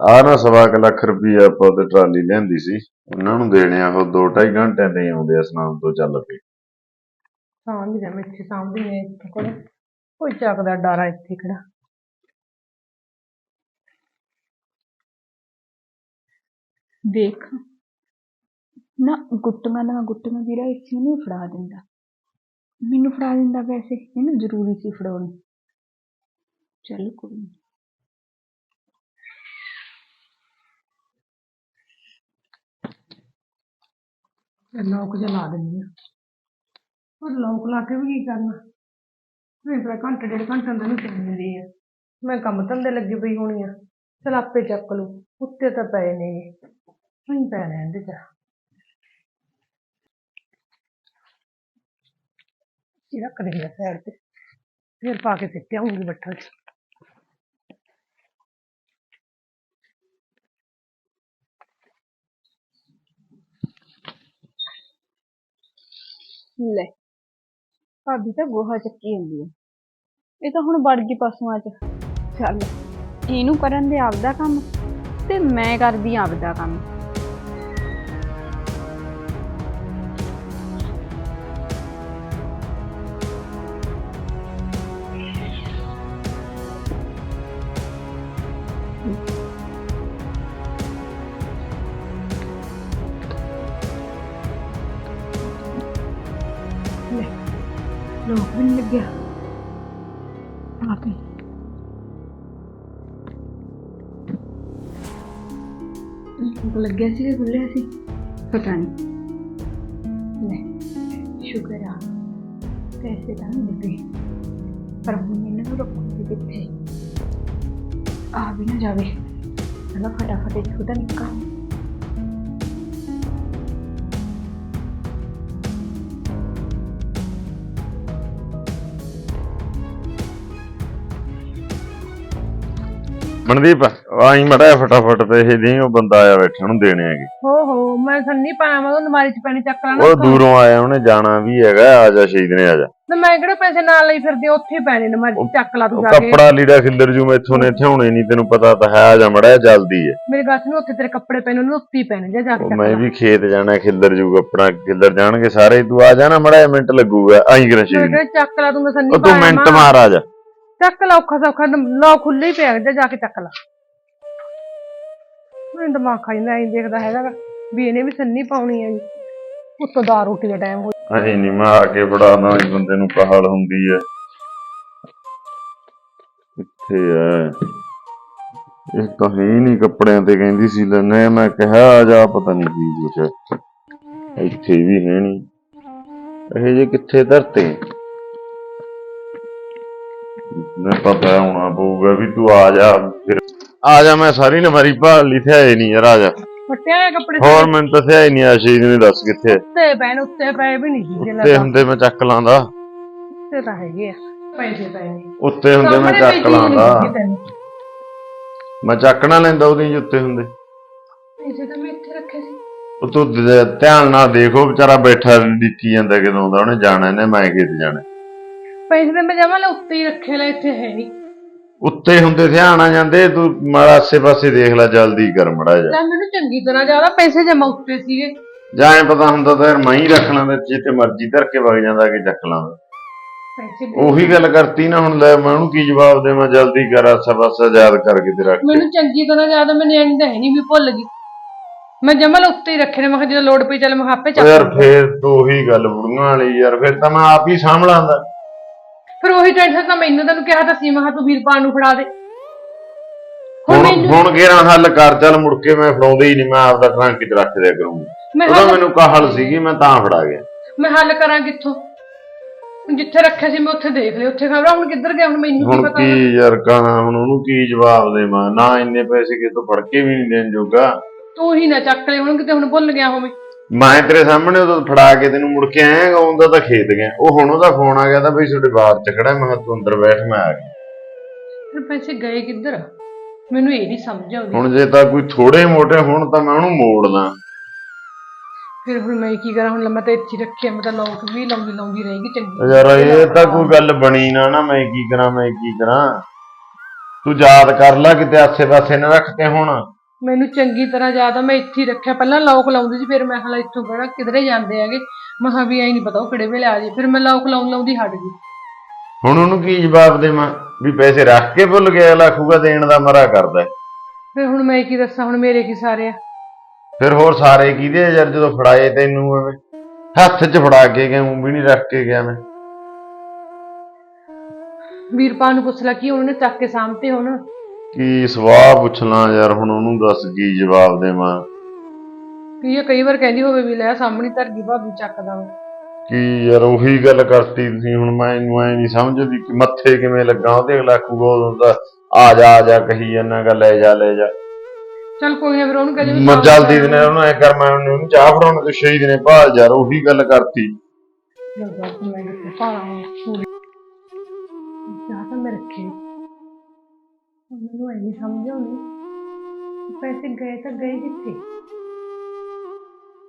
ਆ ਨਾ ਸਵਾ ਕੁ ਲੱਖ ਰੁਪਈਆ ਆਪਾਂ ਤੇ ਟਰਾਲੀ ਲਿਆਂਦੀ ਸੀ। ਉਹਨਾਂ ਨੂੰ ਦੇਣੇ ਆ, ਉਹ ਦੋ ਢਾਈ ਘੰਟਿਆਂ ਤੇ ਹੀ ਆਉਂਦੇ ਆ ਸਨਾਮ ਤੋਂ ਚੱਲ ਪਏ ਸਾਂਭੀ ਜਾ ਇੱਥੇ ਸਾਂਭੀ ਨੇ ਇੱਥੇ ਕੋਲ। ਕੋਈ ਚੱਕਦਾ ਡਾਰਾ ਇੱਥੇ ਕਿਹੜਾ ਦੇਖ। ਨਾ ਗੁੱਟੀਆਂ ਨਾ ਗੁੱਟੀਆਂ ਵੀਰਾ ਇੱਥੇ ਨੂੰ ਫੜਾ ਦਿੰਦਾ। ਮੈਨੂੰ ਫੜਾ ਦਿੰਦਾ ਵੈਸੇ ਇਹਨੂੰ ਜ਼ਰੂਰੀ ਸੀ ਫੜਾਉਣੀ। ਚੱਲ ਕੋਈ ਨੀ। ਤੇ ਲੋਕ ਜਲਾ ਦਿੰਦੀ ਆ। ਪਰ ਲੋਕ ਲਾ ਕੇ ਵੀ ਕੀ ਕਰਨਾ? ਮੈਂ ਤਾਂ ਘੰਟੇ, ਡੇਢ ਘੰਟੇ ਅੰਦਰ ਨੂੰ ਚੱਲ ਜਾਂਦੀ ਆ। ਮੈਂ ਕੰਮ ਧੰਦੇ ਲੱਗੀ ਪਈ ਹੋਣੀ ਆ। ਚਲ ਆਪੇ ਚੱਕ ਲੂ ਉੱਤੇ ਤਾਂ ਪਏ ਨੇ ਨਹੀਂ ਪੈ ਰਹਿੰਦੇ ਦੇ ਇਹ ਰੱਖ ਦੇ ਆ ਸਾਈਡ ਤੇ। ਫਿਰ ਪਾ ਕੇ ਸਿੱਟਿਆ ਆਉਂਗੀ ਬੱਠਲ ਚ। ਲੈ। ਭਾਬੀ ਤਾਂ ਗੋਹਾ ਚੱਕੀ ਹੁੰਦੀ ਹੈ ਇਹ ਤਾਂ ਹੁਣ ਵੜ ਗਈ ਪਸ਼ੂਆਂ 'ਚ। ਚੱਲ, ਇਹਨੂੰ ਕਰਨ ਦੇ ਆਪਦਾ ਕੰਮ ਤੇ ਮੈਂ ਕਰਦੀ ਆਪਦਾ ਕੰਮ। ਲੱਗਿਆ ਸੀ ਕਿ ਖੁੱਲਿਆ ਸੀ। ਪਤਾ ਨਹੀਂ ਲੈ, ਸ਼ੁਕਰ ਆ। ਪੈਸੇ ਤਾਂ ਨਹੀਂ ਲੱਗੇ। ਪਰ ਹੁਣ ਇਹਨਾਂ ਨੂੰ ਰੱਖੂਗੀ ਕਿੱਥੇ? ਆ ਵੀ ਨਾ ਜਾਵੇ। ਚਲੋ ਫਟਾਫਟ ਇੱਥੋਂ ਤਾਂ ਨਿੱਕਾ। ਮਨਦੀਪ ਆਈ ਮੜਾ ਫਟਾਫਟ ਪੈਸੇ ਦੇ ਉਹ ਬੰਦਾ ਆਇਆ ਬੈਠਾ ਉਹਨੂੰ ਦੇਣੇ ਹੈਗੇ। ਹੋ ਹੋ ਮੈਂ ਸੰਨੀ ਪਾਇਆ ਮੈਂ ਉਹ ਅਲਮਾਰੀ ਚ ਪੈਣੇ ਚੱਕ ਲੈਣਾ ਉਹ ਦੂਰੋਂ ਆਇਆ ਉਹਨੇ ਜਾਣਾ ਵੀ ਹੈਗਾ ਆ ਜਾ ਸ਼ਹੀਦ ਨੇ ਆ ਜਾ। ਤੇ ਮੈਂ ਕਿਹੜੇ ਪੈਸੇ ਨਾਲ ਲਈ ਫਿਰਦੀ ਉੱਥੇ ਪੈਣੇ ਨੇ ਚ ਚੱਕ ਲਾ ਤੂੰ ਜਾ ਕੇ। ਕੱਪੜਾ ਲੀੜਾ ਖਿੱਲਰ ਜੂ ਮੈਥੋਂ ਨੇ ਥਿਆਉਣੇ ਨਹੀਂ ਤੈਨੂੰ ਪਤਾ ਤਾਂ ਹੈ ਆ ਜਾ ਮੜਾ ਜਲਦੀ ਹੈ। ਮੇਰੇ ਗੱਸ ਨੂੰ ਉੱਥੇ ਤੇਰੇ ਕੱਪੜੇ ਪੈਣੇ ਉਹਨੂੰ ਉੱਤੇ ਪੈਣੇ ਜਾ ਜਾ ਕੇ ਮੈਂ ਵੀ ਖੇਤ ਜਾਣਾ ਖਿੱਲਰ ਜੂ ਕੱਪੜਾ ਖਿੱਲਰ ਜਾਣਗੇ ਸਾਰੇ ਤੂੰ ਆ ਜਾਣਾ ਮੜਾ ਮਿੰਟ ਲੱਗੂਗਾ ਆਈ ਕਰ ਮੈਂ ਸ਼ਹੀਦ ਚੱਕ ਲਾ ਤੂੰ ਮੈਂ ਸੰਨੀ ਉਹ ਤੂੰ ਮਿੰਟ। ਮਾਰ ਆ ਜਾ। ਚੱਕ ਲਾ ਔਖਾ ਸੌਖਾ ਲੋ ਖੁੱਲੇ ਹੀ ਪਿਆ ਜਾ ਜਾ ਕੇ ਚੱਕ ਲਾ। ਮੈਨੂੰ ਦਿਮਾਗ ਖਾਈ ਨਾ ਇਹ ਦੇਖਦਾ ਹੈਗਾ ਵੀ ਇਹਨੇ ਵੀ ਸੰਨੀ ਪਾਉਣੀ ਹੈ ਜੀ। ਉੱਤੋਂ ਦਾ ਰੋਟੀ ਦਾ ਟਾਈਮ ਹੋ ਅਹੀਂ ਨਹੀਂ ਮੈਂ ਆ ਕੇ ਫੜਾਦਾ ਇਸ ਬੰਦੇ ਨੂੰ ਪਹਾੜ ਹੁੰਦੀ ਹੈ ਕਿੱਥੇ ਹੈ ਇਹ ਤਾਂ ਹੀ ਨਹੀਂ ਕੱਪੜਿਆਂ ਤੇ ਕਹਿੰਦੀ ਸੀ ਲੈਣੇ ਮੈਂ ਕਿਹਾ ਆ ਜਾ, ਪਤਾ ਨਹੀਂ ਕੀ ਕੁਛ ਇੱਥੇ ਵੀ ਹੈ ਨਹੀਂ ਇਹ ਜੇ ਕਿੱਥੇ ਧਰਤੇ? ਮੈਂ ਪਤਾ ਹੋਣਾ ਪਊਗਾ ਵੀ ਤੂੰ ਆ ਜਾ ਫਿਰ। ਆ ਜਾ ਮੈਂ ਸਾਰੀ ਨਵਾਰੀ ਭਾਲ ਲਈ ਥਿਆਏ ਨਹੀਂ ਯਾਰ ਆ ਜਾ। ਫੱਟਿਆ ਹੋਇਆ ਕੱਪੜੇ ਹੋਰ ਮੈਨੂੰ ਤਾਂ ਥਿਆਏ ਨਹੀਂ ਆ ਸ਼ੀਦ ਨੇ ਦੱਸ ਕਿੱਥੇ। ਉੱਤੇ ਪੈਣ ਉੱਤੇ ਪਏ ਵੀ ਨਹੀਂ ਸੀ ਜੇ ਉੱਤੇ ਹੁੰਦੇ ਮੈਂ ਚੱਕ ਲਾਂਦਾ। ਉੱਤੇ ਤਾਂ ਹੈਗੇ ਆ ਪੈਸੇ ਪਏ ਨੇ ਉੱਤੇ ਹੁੰਦੇ ਮੈਂ ਸਾਹਮਣੇ ਚੱਕ ਚੀਜ਼ ਨਹੀਂ ਲਾਂਦਾ ਤੈਨੂੰ। ਮੈਂ ਚੱਕ ਨਾ ਲੈਂਦਾ ਉਹਦੀ ਉੱਤੇ ਹੁੰਦੇ। ਪੈਸੇ ਤਾਂ ਮੈਂ ਇੱਥੇ ਰੱਖੇ ਸੀ। ਉਹ ਤੂੰ ਧਿਆਨ ਨਾਲ ਦੇਖੋ ਵਿਚਾਰਾ ਬੈਠਾ ਡਿੱਕੀ ਜਾਂਦਾ ਕਿਦੋਂ ਦਾ ਉਹਨੇ ਜਾਣਾ ਇਹਨੇ ਮੈਂ ਕਿਤੇ ਜਾਣਾ। ਪੈਸੇ ਤਾਂ ਮੈਂ ਜਮਾ ਲੈ ਉੱਤੇ ਹੀ ਰੱਖੇ ਲੈ ਇੱਥੇ ਹੈ ਨਹੀਂ। ਉੱਤੇ ਹੁੰਦੇ ਧਿਆਨ ਆ ਜਾਂਦੇ ਤੂੰ ਮਾੜਾ ਆਸੇ ਪਾਸੇ ਦੇਖ ਲੈ ਜਲਦੀ ਕਰ ਮੜਾ ਜਾ ਤਾਂ ਮੈਨੂੰ ਚੰਗੀ ਤਰ੍ਹਾਂ ਜ਼ਿਆਦਾ ਪੈਸੇ ਜਮਾ ਉੱਤੇ ਸੀਗੇ। ਜਾਂ ਐਂ ਪਤਾ ਹੁੰਦਾ ਤਾਂ ਯਾਰ ਮੈਂ ਹੀ ਰੱਖਣਾ ਤੇ ਜਿੱਥੇ ਮਰਜ਼ੀ ਧਰ ਕੇ ਵਗ ਜਾਂਦਾ ਕਿ ਚੱਕ ਲਾਂ। ਪੈਸੇ ਉਹੀ ਗੱਲ ਕਰਤੀ ਨਾ ਹੁਣ ਲੈ ਮੈਂ ਉਹਨੂੰ ਕੀ ਜਵਾਬ ਦੇਵਾਂ ਜਲਦੀ ਕਰ ਆਸਾ ਪਾਸਾ ਯਾਦ ਕਰਕੇ ਤੇ ਰੱਖ ਮੈਨੂੰ ਚੰਗੀ ਤਰ੍ਹਾਂ ਜ਼ਿਆਦਾ ਮੈਂ ਨਿਆਣੀ ਤਾਂ ਹੈ ਨਹੀਂ ਵੀ ਭੁੱਲ ਗਈ। ਮੈਂ ਜਮਾ ਲੈ ਉੱਤੇ ਹੀ ਰੱਖੇ ਨੇ ਮੈਂ ਕਿਹਾ ਜਦੋਂ ਲੋੜ ਪਈ ਚੱਲ ਮੈਂ ਆਪੇ ਉਹ ਚੱਕ ਯਾਰ। ਫੇਰ ਤੋਂ ਉਹੀ ਗੱਲ ਬੁੜੀਆਂ ਵਾਲੀ ਯਾਰ ਫਿਰ ਤਾਂ ਮੈਂ ਆਪ ਹੀ ਸਾਂਭ ਲਾਂਦਾ। ਫਿਰ ਉਹੀ ਟੈਨਸ਼ਨ ਤਾਂ ਮੈਨੂੰ ਤੈਨੂੰ ਕਿਹਾ ਤਾਂ ਸੀ ਮੈਂ ਕਿਹਾ ਤੂੰ ਵੀਰਪਾਲ ਨੂੰ ਫੜਾ ਦੇ। ਹੁਣ ਹੁਣ ਮੈਨੂੰ ਹੁਣ ਗੇਰਾਂ ਹੱਲ ਕਰ ਚੱਲ ਮੁੜ ਕੇ ਮੈਂ ਫੜਾਉਂਦਾ ਹੀ ਨਹੀਂ ਮੈਂ ਆਪਦਾ ਟਰੰਕ 'ਚ ਰੱਖ ਦਿਆ ਕਰੂੰਗਾ। ਮੈਂ ਉਹਦਾ ਹੱਲ ਮੈਨੂੰ ਕਾਹਲ ਸੀਗੀ ਮੈਂ ਤਾਂ ਫੜਾ ਗਿਆ। ਮੈਂ ਹੱਲ ਕਰਾਂ ਕਿੱਥੋਂ? ਜਿੱਥੇ ਰੱਖਿਆ ਸੀ ਮੈਂ ਉੱਥੇ ਦੇਖ ਲਿਆ ਉੱਥੇ ਖਬਰਾਂ। ਹੁਣ ਕਿੱਧਰ ਗਿਆ? ਹੁਣ ਮੈਨੂੰ ਕੀ ਹੁਣ ਪਤਾ ਕੀ ਯਾਰ ਕਹਾਂ ਹੁਣ ਉਹਨੂੰ ਕੀ ਜਵਾਬ ਦੇਵਾਂ? ਨਾ ਇੰਨੇ ਪੈਸੇ ਕਿਤੋਂ ਫੜ ਕੇ ਵੀ ਨਹੀਂ ਦੇਣ ਜੋਗਾ। ਤੂੰ ਹੀ ਨਾ ਚੱਕ ਲੈ ਹੁਣ ਕਿਤੇ ਹੁਣ ਭੁੱਲ ਗਿਆ ਹੋਵੇਂ। ਮੈਂ ਤੇਰੇ ਸਾਹਮਣੇ ਉਦੋਂ ਫੜਾ ਕੇ ਤੈਨੂੰ ਮੁੜ ਕੇ ਆਇਆ ਆਉਂਦਾ ਤਾਂ ਖੇਤ ਗਿਆ। ਉਹ ਹੁਣ ਉਹਦਾ ਫੋਨ ਆ ਗਿਆ ਤਾਂ ਬਈ ਤੁਹਾਡੇ ਬਾਹਰ ਚ ਖੜਾ ਮੈਂ ਕਿਹਾ ਤੂੰ ਅੰਦਰ ਬੈਠ ਮੈਂ ਆ ਗਿਆ। ਫਿਰ ਪੈਸੇ ਗਏ ਕਿੱਧਰ? ਮੈਨੂੰ ਇਹ ਨਹੀਂ ਸਮਝ ਆਉਂਦੀ। ਹੁਣ ਜੇ ਤਾਂ ਕੋਈ ਥੋੜੇ ਮੋਟੇ ਹੋਣ ਤਾਂ ਮੈਂ ਉਹਨੂੰ ਮੋੜਦਾ ਫਿਰ ਹੁਣ ਮੈਂ ਕੀ ਕਰਾਂ ਹੁਣ ਮੈਂ ਤਾਂ ਇੱਥੇ ਹੀ ਰੱਖਿਆ ਮੈਂ ਤਾਂ ਲੋਕ ਵੀ ਲਾਉਂਦੀ ਲਾਉਂਦੀ ਰਹੇਗੀ ਚੰਗੀ ਯਾਰ ਇਹ ਤਾਂ ਕੋਈ ਗੱਲ ਬਣੀ ਨਾ ਨਾ ਮੈਂ ਕੀ ਕਰਾਂ ਮੈਂ ਕੀ ਕਰਾਂ। ਤੂੰ ਯਾਦ ਕਰ ਲੈ ਕਿਤੇ ਆਸੇ-ਪਾਸੇ ਨਾ ਰੱਖਤੇ ਹੁਣ। ਮੈਨੂੰ ਚੰਗੀ ਤਰ੍ਹਾਂ ਯਾਦ ਆ ਮੈਂ ਇੱਥੇ ਹੀ ਰੱਖਿਆ। ਪਹਿਲਾਂ ਲੋਕ ਲਾਉਂਦੀ ਸੀ ਫਿਰ ਮੈਂ ਹਲਾ ਇੱਥੋਂ ਕਿਹੜਾ ਕਿਧਰੇ ਜਾਂਦੇ ਹੈਗੇ? ਮਹਾ ਵੀ ਐ ਨਹੀਂ ਪਤਾ ਉਹ ਕਿਹੜੇ ਵੇਲੇ ਆ ਜੇ। ਫਿਰ ਮੈਂ ਲੋਕ ਲਾਉਣ ਲਾਉਂਦੀ ਹਟ ਗਈ। ਹੁਣ ਉਹਨੂੰ ਕੀ ਜਵਾਬ ਦੇਵਾਂ? ਵੀ ਪੈਸੇ ਰੱਖ ਕੇ ਭੁੱਲ ਗਿਆ ਲੱਖੂਗਾ ਦੇਣ ਦਾ ਮਰਾ ਕਰਦਾ ਹੈ। ਫਿਰ ਹੁਣ ਮੈਂ ਕੀ ਦੱਸਾਂ ਹੁਣ ਮੇਰੇ ਕੀ ਸਾਰੇ ਆ? ਫਿਰ ਹੋਰ ਸਾਰੇ ਕਿਹਦੇ ਆ ਯਾਰ ਜਦੋਂ ਫੜਾਏ ਤੈਨੂੰ ਐਵੇਂ? ਹੱਥ 'ਚ ਫੜਾ ਕੇ ਗਿਆ ਊਂ ਵੀ ਨਹੀਂ ਰੱਖ ਕੇ ਗਿਆ ਮੈਂ। ਵੀਰਪਾਲ ਨੂੰ ਪੁੱਛ ਲੈ ਕੀ ਉਹਨੇ ਚੱਕ ਕੇ ਸਾਹਮਣੇ ਹੁਣ? ਕੀ ਸਵਾਹ ਪੁੱਛ ਲਾਂ ਯਾਰ ਹੁਣ ਉਹਨੂੰ ਦੱਸ ਕੀ ਜਵਾਬ ਦੇਵਾਂ। ਕੀ ਇਹ ਕਈ ਵਾਰ ਕਹਿੰਦੀ ਹੋਵੇ ਵੀ ਲੈ ਸਾਹਮਣੇ ਧਰ ਗਈ ਭਾਬੀ ਚੱਕਦਾ ਵਾ ਕੀ ਯਾਰ ਉਹੀ ਗੱਲ ਕਰਤੀ ਤੁਸੀਂ ਹੁਣ ਮੈਂ ਇਹਨੂੰ ਐ ਨਹੀਂ ਸਮਝਦੀ ਕਿ ਮੱਥੇ ਕਿਵੇਂ ਲੱਗਾ ਉਹਦੇ ਲੱਖੂਗਾ ਉਦੋਂ ਤਾਂ ਆ ਜਾ ਆ ਜਾ ਕਹੀ ਜਾਂਦਾ ਗਾ ਲੈ ਜਾ ਲੈ ਜਾ। ਚੱਲ ਕੋਈ ਨਾ ਫਿਰ ਉਹਨੂੰ ਕਹਿੰਦੇ ਮੈਂ ਜਲਦੀ ਦਿਨੇ ਉਹਨੂੰ ਐ ਕਰ ਮੈਂ ਉਹਨੂੰ ਚਾਹ ਫੜਾਉਣ ਤੇ ਸ਼ਹੀਦ ਨੇ ਭਾਲ ਯਾਰ ਉਹੀ ਗੱਲ ਕਰਤੀ। ਮੈਂ ਚਾਹ ਤਾਂ ਮੈਂ ਰੱਖੀ। ਹੁਣ ਮੈਨੂੰ ਇਹ ਨਹੀਂ ਸਮਝ ਆਉਂਦੀ। ਕਿ ਪੈਸੇ ਗਏ ਤਾਂ ਗਏ ਕਿੱਥੇ?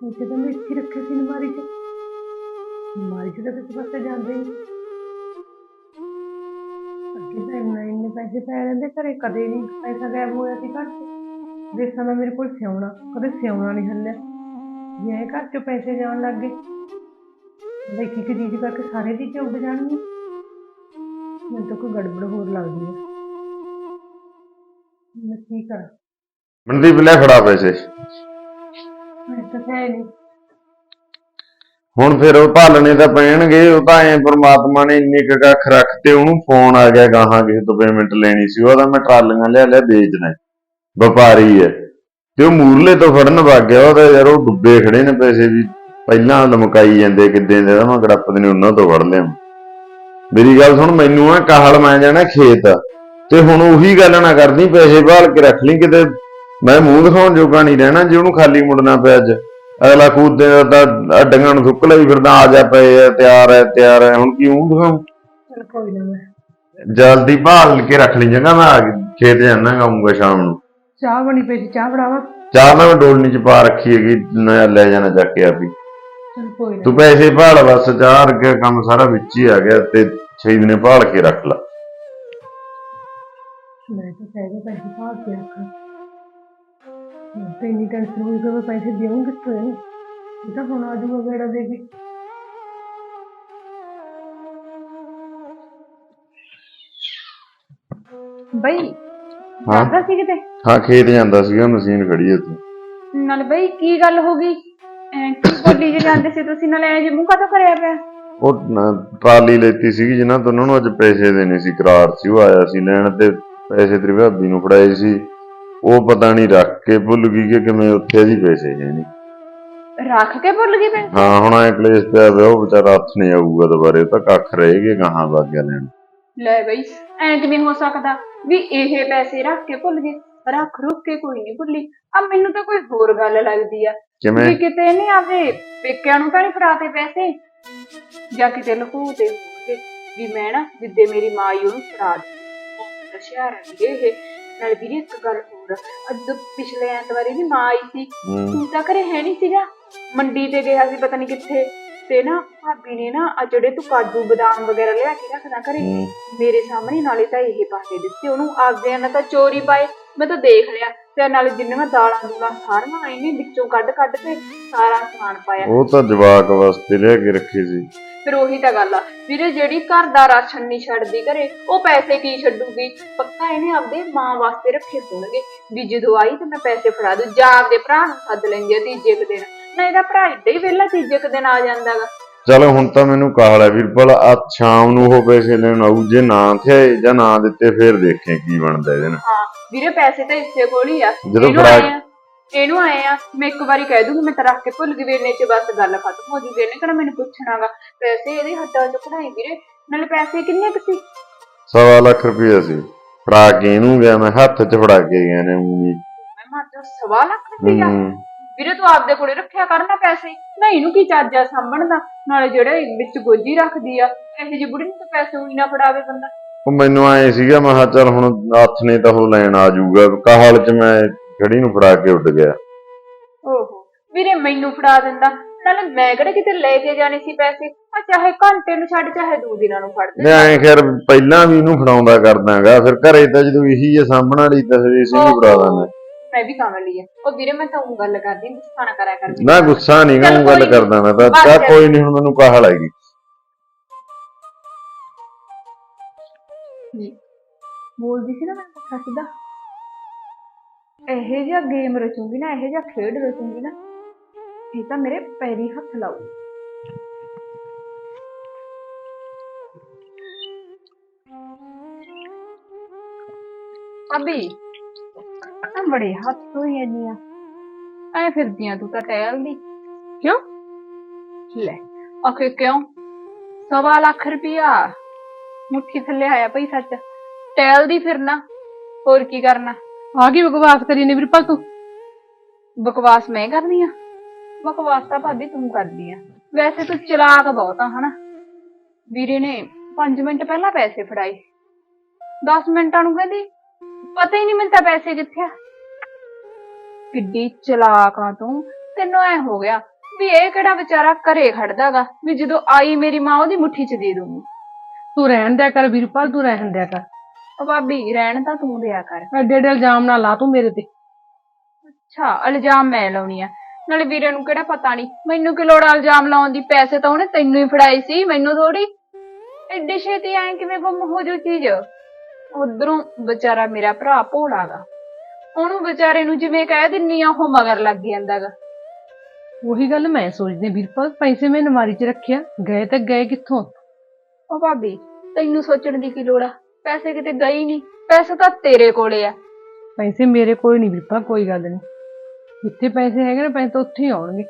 ਉਹ ਜਦੋਂ ਮੈਂ ਇੱਥੇ ਰੱਖੇ ਸੀ ਅਲਮਾਰੀ 'ਚ। ਅਲਮਾਰੀ 'ਚ ਤਾਂ ਕਿਸੇ ਪਾਸੇ ਜਾਂਦੇ ਨਹੀਂ ਅੱਗੇ ਤਾਂ ਇੰਨੇ ਇੰਨੇ ਪੈਸੇ ਪੈ ਰਹਿੰਦੇ ਘਰੇ ਕਦੇ ਨਹੀਂ ਪੈਸਾ ਗਾਇਬ ਹੋਇਆ ਸੀ ਘਰ 'ਚ। ਵੇਸਾਂ ਦਾ ਮੇਰੇ ਕੋਲ ਸਿਉਣਾ, ਕਦੇ ਸਿਉਣਾ ਨਹੀਂ ਹੱਲਿਆ। ਜੇ ਘਰ 'ਚੋਂ ਪੈਸੇ ਜਾਣ ਲੱਗ ਗਏ ਬਈ ਇੱਕ ਇੱਕ ਚੀਜ਼ ਕਰਕੇ ਸਾਰੇ ਚੀਜ਼ਾਂ ਉੱਡ ਜਾਣਗੀਆਂ। ਮੈਨੂੰ ਤਾਂ ਕੋਈ ਗੜਬੜ ਹੋਰ ਲੱਗਦੀ ਹੈ ਮੈਂ ਕੀ ਕਰਾਂ ਮਨਦੀਪ ਲੈ ਫੜਾ ਪੈਸੇ ਮੈਂ ਤਾਂ ਹੈ ਨਹੀਂ ਹੁਣ ਫਿਰ ਉਹ ਭਾਲਣੇ ਤਾਂ ਪੈਣਗੇ ਉਹ ਤਾਂ ਐ ਪ੍ਰਮਾਤਮਾ ਨੇ ਇੰਨੇ ਕੁ ਕੱਖ ਰੱਖਤੇ ਉਹਨੂੰ ਫੋਨ ਆ ਗਿਆ ਗਾਹਾਂ ਕਿਸੇ ਤੋਂ ਪੇਮੈਂਟ ਲੈਣੀ ਸੀ ਉਹਦਾ ਮੈਂ ਟਰਾਲੀਆਂ ਲਿਆ ਲਿਆ ਵੇਚਣਾ। ਹੈ। ਵਪਾਰੀ ਹੈ ਤੇ ਉਹ ਮੂਰਲੇ ਤੋਂ ਫੜਨ ਵਗ ਗਿਆ ਉਹਦਾ ਯਾਰ ਉਹ ਡੁੱਬੇ ਖੜੇ ਨੇ ਪੈਸੇ ਵੀ। ਪਹਿਲਾਂ ਲਮਕਾਈ ਜਾਂਦੇ ਕਿੱਦਾਂ ਦੇ ਮੈਂ ਗੜੱਪਦੇ ਨੇ ਉਹਨਾਂ ਤੋਂ ਫੜ ਲਿਆ। ਮੇਰੀ ਗੱਲ ਸੁਣ ਮੈਨੂੰ ਆ ਕਾਹਲ ਮੈਂ ਜਾਣਾ ਖੇਤ। ਤੇ ਹੁਣ ਉਹੀ ਗੱਲ ਨਾ ਕਰਦੀ ਪੈਸੇ ਭਾਲ ਕੇ ਰੱਖ ਲਈ ਕਿਤੇ। ਮੈਂ ਮੂੰਹ ਦਿਖਾਉਣ ਜੋਗਾ ਨਹੀਂ ਰਹਿਣਾ ਜੇ ਉਹਨੂੰ ਖਾਲੀ ਮੁੜਨਾ ਪਿਆ ਅੱਜ। ਅਗਲਾ ਕੂਦ ਦਾ ਅੱਡੀਆਂ ਨੂੰ ਸੁੱਕ ਲਈ ਫਿਰਦਾ ਆ ਜਾ ਪਏ ਆ ਤਿਆਰ ਹੈ ਤਿਆਰ ਹੈ ਹੁਣ ਕੀ ਮੂੰਹ ਦਿਖਾਉਂ? ਚਲ ਕੋਈ ਨਾ ਮੈਂ। ਜਲਦੀ ਭਾਲ ਕੇ ਰੱਖ ਲਈ ਚੰਗਾ ਮੈਂ ਆ ਕੇ ਖੇਤ ਜਾਣਾ ਆਉਂਗਾ ਸ਼ਾਮ ਨੂੰ। ਚਾਹ ਬਣੀ ਪਈ ਸੀ ਚਾਹ ਬਣਾਵਾਂ? ਚਾਹ ਮੈਂ ਡੋਲਣੀ ਚ ਪਾ ਰੱਖੀ ਹੈਗੀ ਨਾ ਲੈ ਜਾਣਾ ਚੱਕ ਕੇ ਆਪੀ। ਤੂੰ ਪੈਸੇ ਭਾਲ ਬਸ ਚਾਹ ਰਕੇ ਕੰਮ ਸਾਰਾ ਵਿੱਚ ਹੀ ਆ ਗਿਆ ਤੇ ਸ਼ਹੀਦ ਨੇ ਭਾਲ ਕੇ ਰੱਖ ਲਾ। ਮੈਂ ਤਾਂ ਕਹਿ ਪੈਸੇ ਪਾ ਕੇ ਰੱਖਾਂ। ਹੁਣ ਤਾਂ ਇੰਨੀ ਟੈਨਸ਼ਨ ਹੋਈ ਕਿ ਮੈਂ ਪੈਸੇ ਦੇਵਾਂ ਕਿੱਥੋਂ ਇਹਨੂੰ ਇਹ ਤਾਂ ਹੁਣ ਆ ਜਾਊਗਾ ਗੇੜਾ ਦੇ ਕੇ। ਬਈ ਹਾਂ। ਜਾਂਦਾ ਸੀ ਕਿਤੇ? ਹਾਂ ਖੇਤ ਜਾਂਦਾ ਸੀਗਾ ਮਸ਼ੀਨ ਖੜੀ ਉੱਥੇ ਨਾਲ ਬਈ ਕੀ ਗੱਲ ਹੋ ਗਈ? ਐਂ ਕੀ ਬੋਲੀ ਜੇ ਜਾਂਦੇ ਸੀ ਤੁਸੀਂ? ਨਾਲ ਐਂ ਜੇ ਮੂੰਹ ਕਾਹਤੋਂ ਕਰਿਆ ਪਿਆ? ਉਹ ਨਾ ਟਰਾਲੀ ਲੈਤੀ ਸੀਗੀ ਜਿਹਨਾਂ ਤੋਂ ਉਹਨਾਂ ਨੂੰ ਅੱਜ ਪੈਸੇ ਦੇਣੇ ਸੀ ਕਰਾਰ ਸੀ ਉਹ ਆਇਆ ਸੀ ਲੈਣ ਤੇ ਪੈਸੇ ਤੇਰੀ ਭਾਬੀ ਨੂੰ ਫੜਾਏ ਸੀ ਉਹ ਪਤਾ ਨਹੀਂ ਰੱਖ ਕੇ ਭੁੱਲ ਗਈ ਕਿ ਕਿਵੇਂ ਉੱਥੇ ਦੀ ਪੈਸੇ ਹੈ ਨਹੀਂ ਰੱਖ ਕੇ ਭੁੱਲ ਗਈ ਪੈਸੇ ਹਾਂ ਹੁਣ ਐ ਕਲੇਸ਼ ਪਿਆ ਪਿਆ ਉਹ ਵਿਚਾਰਾ ਹੱਥ ਨਹੀਂ ਆਊਗਾ ਦੁਬਾਰੇ ਉਹ ਤਾਂ ਕੱਖ ਰਹੇਗੇ ਗਾਹਾਂ ਵਗ ਗਿਆ ਲੈਣ। ਲੈ ਬਈ ਐਂ ਕਿਵੇਂ ਹੋ ਸਕਦਾ ਵੀ ਇਹ ਪੈਸੇ ਰੱਖ ਕੇ ਭੁੱਲ ਗਏ। ਰੱਖ ਰੁੱਖ ਕੇ ਕੋਈ ਨਹੀਂ ਭੁੱਲੀ। ਆ ਮੈਨੂੰ ਤਾਂ ਕੋਈ ਹੋਰ ਗੱਲ ਲੱਗਦੀ ਆ। ਕਿਵੇਂ? ਵੀ ਕਿਤੇ ਨਹੀਂ ਆਪਦੇ ਪੇਕਿਆਂ ਨੂੰ ਤਾਂ ਨਹੀਂ ਫੜਾਤੇ ਪੈਸੇ। ਜਾਂ ਕਿਤੇ ਲੁਕੋ ਤੇ ਵੀ ਮੈਂ ਨਾ ਜਿੱਦੇ ਮੇਰੀ ਮਾਂ ਆਈ ਉਹਨੂੰ ਫੜਾ ਨਸ਼ਿਆ ਰਹੀ ਇਹ ਨਾਲ ਵੀਰੇ ਇੱਕ ਗੱਲ ਹੋਰ ਅੱਜ ਪਿਛਲੇ ਐਤਵਾਰੀ ਵੀ ਮਾਂ ਆਈ ਸੀ ਹੂੰ, ਤੂੰ ਤਾਂ ਘਰੇ ਹੈ ਨਹੀਂ ਸੀਗਾ ਮੰਡੀ ਤੇ ਗਿਆ ਸੀ ਪਤਾ ਨਹੀਂ ਕਿੱਥੇ ਤੇ ਨਾ ਭਾਬੀ ਨੇ ਨਾ ਆ ਜਿਹੜੇ ਤੂੰ ਕਾਜੂ ਬਦਾਮ ਵਗੈਰਾ ਲਿਆ ਕੇ ਰੱਖਦਾ ਘਰੇ ਹੂੰ। ਮੇਰੇ ਸਾਹਮਣੇ ਨਾਲੇ ਤਾਂ ਇਹ ਪਾਸੇ ਦਿੱਤੇ ਉਹਨੂੰ ਆਪਦਿਆਂ ਨੇ ਤਾਂ ਚੋਰੀ ਪਾਏ ਮੈਂ ਤਾਂ ਦੇਖ ਲਿਆ ਤੇ ਨਾਲੇ ਜਿੰਨੇ ਮੈਂ ਦਾਲਾਂ ਦੂਲਾਂ ਸਾਰੀਆਂ ਇਹਨੇ ਵਿੱਚੋਂ ਕੱਢ ਕੱਢ ਕੇ ਸਾਰਾ ਸਮਾਨ ਪਾਇਆ ਉਹ ਤਾਂ ਜਵਾਕ ਵਾਸਤੇ ਲਿਆ ਕੇ ਰੱਖੀ ਸੀ ਫਿਰ ਉਹੀ ਤਾਂ ਗੱਲ ਆ। ਵੀਰੇ ਜਿਹੜੀ ਘਰ ਦਾ ਰਾਸ਼ਨ ਨਹੀਂ ਛੱਡਦੀ ਘਰੇ ਉਹ ਪੈਸੇ ਕੀ ਛੱਡੂਗੀ? ਪੱਕਾ ਇਹਨੇ ਆਪਦੇ ਮਾਂ ਵਾਸਤੇ ਰੱਖੇ ਹੋਣਗੇ। ਵੀ ਜਦੋਂ ਆਈ ਤੇ ਮੈਂ ਪੈਸੇ ਫੜਾ ਦੂੰ। ਜਾਂ ਆਪਦੇ ਭਰਾ ਨੂੰ ਸੱਦ ਲੈਂਦੀ ਆ ਤੀਜੇ ਕੁ ਦਿਨ। ਨਾ ਇਹਦਾ ਭਰਾ ਏਡਾ ਹੀ ਵਿਹਲਾ ਤੀਜੇ ਕੁ ਦਿਨ ਆ ਜਾਂਦਾਗਾ। ਚਲ ਹੁਣ ਤਾਂ ਮੈਨੂੰ ਕਾਹਲ ਹੈ ਵੀਰਪਾਲ ਆ ਸ਼ਾਮ ਨੂੰ ਉਹ ਪੈਸੇ ਲੈਣ ਆਊ। ਜੇ ਨਾ ਥੇ ਜਾਂ ਨਾ ਦਿੱਤੇ ਫੇਰ ਦੇਖੇ ਕੀ ਬਣਦਾ ਇਹਦੇ ਨਾਲ। ਹਾਂ ਵੀਰੇ ਪੈਸੇ ਤਾਂ ਇਸੇ ਕੋਲ ਹੀ ਆ। ਜਦੋਂ ਇਹਨੂੰ ਫੜਾ- ਇਹਨੂੰ ਆਏ ਆ ਮੈਂ ਇੱਕ ਵਾਰੀ ਕਹਿ ਦੂੰਗੀ ਮੈਂ ਤਾਂ ਰੱਖ ਕੇ ਭੁੱਲ ਗਈ ਵੀ ਇੰਨੇ ਚ ਬਸ ਗੱਲ ਖਤਮ ਹੋ ਜੂਗੀ ਇਹਨੇ ਕਿਹੜਾ ਮੈਨੂੰ ਪੁੱਛਣਾਗਾ? ਪੈਸੇ ਇਹਦੇ ਹੱਥਾਂ ਚ ਕਢਾਈ ਵੀਰੇ ਨਾਲੇ ਪੈਸੇ ਕਿੰਨੇ ਕੁ ਸੀ? ਸਵਾ ਲੱਖ ਰੁਪਇਆ ਸੀ। ਫੜਾ ਕੇ ਇਹਨੂੰ ਗਿਆ ਮੈਂ ਹੱਥ 'ਚ ਫੜਾ ਕੇ ਗਿਆ ਨੇ। ਮੈਂ ਮਾਂ ਤੋਂ ਸਵਾ ਲੱਖ ਰੁਪਈਆ ਹੂੰ। ਵੀਰੇ ਤੂੰ ਆਪਦੇ ਕੋਲੇ ਰੱਖਿਆ ਕਰਨਾ ਪੈਸੇ। ਨਾ ਇਹਨੂੰ ਕੀ ਚੱਜ ਸਾਂਭਣ ਦਾ? ਨਾਲੇ ਜਿਹੜੇ ਵਿੱਚ ਗੋਜੀ ਰੱਖਦੀ ਆ ਇਹੋ ਜਿਹੀ ਬੁੜੀ ਨੂੰ ਤਾਂ ਪੈਸੇ ਉਹੀ ਨਾ ਫੜਾਵੇ ਬੰਦਾ। ਉਹ ਮੈਨੂੰ ਆਏ ਸੀਗਾ ਮੈਂ ਕਿਹਾ ਚੱਲ ਹੁਣ ਹੱਥ ਨੇ ਤਾਂ ਉਹ ਲੈਣ ਆ ਜਾਊਗਾ ਕਾਹਲ 'ਚ ਮੈਂ ਖੜੀ ਨੂੰ ਫੜਾ ਕੇ ਉੱਡ ਗਿਆ। ਓਹੋ ਵੀਰੇ ਮੈਨੂੰ ਫੜਾ ਦਿੰਦਾ। ਨਾਲੇ ਮੈਂ ਕਿਹੜੇ ਕਿਤੇ ਲੈ ਕੇ ਜਾਣੇ ਸੀ ਪੈਸੇ? ਆ ਚਾਹੇ ਘੰਟੇ ਨੂੰ ਛੱਡ ਚਾਹੇ ਦੋ ਦਿਨਾਂ ਨੂੰ ਫੜ ਦੇ ਮੈਂ ਐਂ ਖੈਰ ਪਹਿਲਾਂ ਵੀ ਇਹਨੂੰ ਫੜਾਉਂਦਾ ਕਰਦਾਗਾ ਫਿਰ ਘਰੇ ਤਾਂ ਜਦੋਂ ਇਹੀ ਹੈ ਸਾਹਮਣ ਵਾਲੀ ਤਾਂ ਫਿਰ ਇਸੇ ਨੂੰ ਫੜਾ ਦਾਂਗਾ ਮੈਂ ਵੀ ਕੰਮ ਲਈ ਆ। ਉਹ ਵੀਰੇ ਮੈਂ ਤਾਂ ਉਹ ਗੱਲ ਕਰਦੀ ਹਾਂ ਖਾਣਾ ਕਰਿਆ ਕਰ ਨਾ ਗੁੱਸਾ ਨਹੀਂ ਗਾ ਊਂ ਗੱਲ ਨੀ। ਕਰਦਾ ਮੈਂ ਤਾਂ ਚੱਲ। ਕੋਈ ਨਹੀਂ ਹੁਣ ਮੈਨੂੰ ਕਾਹਲ ਆਏਗੀ। ਬੋਲਦੀ ਸੀ ਨਾ ਮੈਂ ਪੁੱਠਾ ਸਿੱਧਾ? ਇਹੋ ਜਿਹਾ ਗੇਮ ਰਚੂਗੀ ਨਾ, ਇਹੋ ਜਿਹਾ ਖੇਡ ਰਚੂੰਗੀ ਨਾ, ਇਹ ਤਾਂ ਮੇਰੇ ਪੈਰੀ ਹੱਥ ਲਾਊ। ਅਬੀ ਆ ਬੜੇ ਹੱਥ ਧੋਈ ਜਾਂਦੀਆਂ ਐ ਫਿਰਦੀਆਂ ਤੂੰ ਤਾਂ ਟਹਿਲਦੀ ਕਿਉਂ? ਲੈ, ਆਖੇ ਕਿਉਂ? ਸਵਾ ਲੱਖ ਰੁਪਿਆ ਮੁੱਠੀ ਥੱਲੇ ਆਇਆ ਭਈ ਸੱਚ। ਟਹਿਲਦੀ ਫਿਰਨਾ, ਹੋਰ ਕੀ ਕਰਨਾ? ਆ ਗਈ ਬਕਵਾਸ ਕਰੀ ਨੇ ਵੀਰਪਾਲ ਤੂੰ? ਬਕਵਾਸ ਮੈਂ ਕਰਦੀ ਆ। ਬਕਵਾਸ ਤਾਂ ਭਾਬੀ ਤੂੰ ਕਰਦੀ ਆ। ਵੈਸੇ ਤੂੰ ਚਲਾਕ ਬਹੁਤ ਆ ਹਨਾ? ਵੀਰੇ ਨੇ 5 ਮਿੰਟ ਪਹਿਲਾਂ ਪੈਸੇ ਫੜਾਏ। 10 ਮਿੰਟਾਂ ਨੂੰ ਕਹਿੰਦੀ ਪਤਾ ਹੀ ਨਹੀਂ ਮੈਨੂੰ ਤਾਂ ਪੈਸੇ ਕਿੱਥੇ ਆ। ਕਿੱਡੀ ਚਲਾਕ ਆ ਤੂੰ। ਤੈਨੂੰ ਐ ਹੋ ਗਿਆ ਵੀ ਇਹ ਕਿਹੜਾ ਵਿਚਾਰਾ ਘਰੇ ਖੜਦਾਗਾ ਵੀ ਜਦੋਂ ਆਈ ਮੇਰੀ ਮਾਂ ਉਹਦੀ ਮੁੱਠੀ 'ਚ ਦੇ ਦੂੰਗੀ ਤੂੰ ਰਹਿਣ ਦਿਆ ਕਰ ਵੀਰਪਾਲ ਤੂੰ ਰਹਿਣ ਦਿਆ ਕਰ। ਉਹ ਭਾਬੀ ਰਹਿਣ ਤਾਂ ਤੂੰ ਦਿਆ ਕਰ। ਐਡੇ ਐਡੇ ਇਲਜ਼ਾਮ ਨਾ ਲਾ ਤੂੰ ਮੇਰੇ ਤੇ। ਅੱਛਾ ਇਲਜ਼ਾਮ ਮੈਂ ਲਾਉਣੀ ਆ। ਨਾਲੇ ਵੀਰੇ ਨੂੰ ਕਿਹੜਾ ਪਤਾ ਨਹੀਂ ਮੈਨੂੰ ਕਿ ਲੋੜ ਆ ਇਲਜ਼ਾਮ ਲਾਉਣ ਦੀ? ਪੈਸੇ ਤਾਂ ਉਹਨੇ ਤੈਨੂੰ ਹੀ ਫੜਾਏ ਸੀ ਮੈਨੂੰ ਥੋੜੀ ਐਡੀ ਛੇਤੀ ਐ ਕਿਵੇਂ ਗੁੰਮ ਹੋ ਜੂ ਚੀਜ਼? ਉਧਰੋਂ ਵਿਚਾਰਾ ਮੇਰਾ ਭਰਾ ਭੋਲਾਗਾ ਉਹਨੂੰ ਵਿਚਾਰੇ ਨੂੰ ਜਿਵੇਂ ਕਹਿ ਦਿੰਨੀ ਆ ਉਹ ਮਗਰ ਲੱਗ ਜਾਂਦਾਗਾ ਉਹੀ ਗੱਲ ਮੈਂ ਸੋਚਦੀ ਵੀਰਪਾਲ ਪੈਸੇ ਮੈਂ ਨਮਾਰੀ 'ਚ ਰੱਖਿਆ ਗਏ ਤਾਂ ਗਏ ਕਿੱਥੋਂ? ਉਹ ਭਾਬੀ ਤੈਨੂੰ ਸੋਚਣ ਦੀ ਕੀ ਲੋੜ ਆ? ਪੈਸੇ ਕਿਤੇ ਗਏ ਨਹੀਂ ਪੈਸੇ ਤਾਂ ਤੇਰੇ ਕੋਲੇ ਆ। ਪੈਸੇ ਮੇਰੇ ਕੋਲ ਨਹੀਂ ਵੀਰਪਾਲ ਕੋਈ ਗੱਲ ਨਹੀਂ ਜਿੱਥੇ ਪੈਸੇ ਹੈਗੇ ਨਾ ਪੈਸੇ ਤਾਂ ਉੱਥੇ ਹੀ ਆਉਣਗੇ।